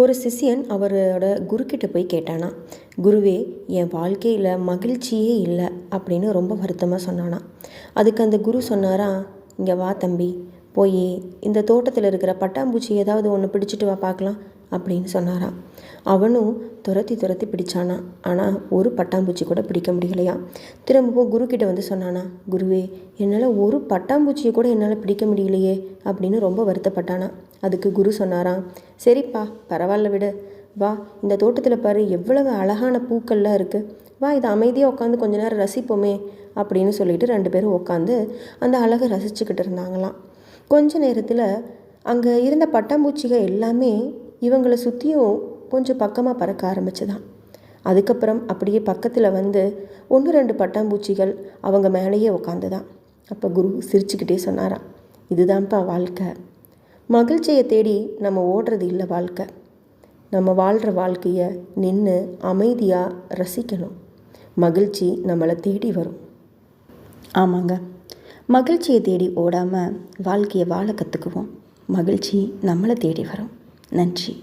ஒரு சிஷியன் அவரோட குருக்கிட்ட போய் கேட்டானா குருவே என் வாழ்க்கையில் மகிழ்ச்சியே இல்லை அப்படின்னு ரொம்ப வருத்தமாக சொன்னானா. அதுக்கு அந்த குரு சொன்னாரா இங்கே வா தம்பி போய் இந்த தோட்டத்தில் இருக்கிற பட்டாம்பூச்சி ஏதாவது ஒன்று பிடிச்சிட்டு வா பார்க்கலாம் அப்படின்னு சொன்னாராம். அவனும் துரத்தி துரத்தி பிடிச்சானா? ஆனால் ஒரு பட்டாம்பூச்சி கூட பிடிக்க முடியலையா? திரும்பவும் குருக்கிட்ட வந்து சொன்னானா குருவே என்னால் ஒரு பட்டாம்பூச்சியை கூட என்னால் பிடிக்க முடியலையே அப்படின்னு ரொம்ப வருத்தப்பட்டானா. அதுக்கு குரு சொன்னாராம் சரிப்பா பரவாயில்ல விடு. வா இந்த தோட்டத்தில் பாரு எவ்வளவு அழகான பூக்கள்லாம் இருக்குது வா இதை அமைதியாக உட்காந்து கொஞ்ச நேரம் ரசிப்போமே அப்படின்னு சொல்லிட்டு ரெண்டு பேரும் உட்காந்து அந்த அழகை ரசிச்சுக்கிட்டு இருந்தாங்களாம். கொஞ்ச நேரத்தில் அங்கே இருந்த பட்டாம்பூச்சிகள் எல்லாமே இவங்களை சுற்றியும் கொஞ்சம் பக்கமாக பறக்க ஆரம்பிச்சுதான் அதுக்கப்புறம் அப்படியே பக்கத்தில் வந்து ஒன்று ரெண்டு பட்டாம்பூச்சிகள் அவங்க மேலேயே உக்காந்துதான் அப்போ குரு சிரிச்சுக்கிட்டே சொன்னாராம் இதுதான்ப்பா வாழ்க்கை. மகிழ்ச்சியை தேடி நம்ம ஓடுறது இல்லை வாழ்க்கை. நம்ம வாழ்கிற வாழ்க்கையை நின்று அமைதியாக ரசிக்கணும். மகிழ்ச்சி நம்மளை தேடி வரும். ஆமாங்க. மகிழ்ச்சியை தேடி ஓடாமல் வாழ்க்கையை வாழ கற்றுக்குவோம் மகிழ்ச்சி நம்மளை தேடி வரும். நன்றி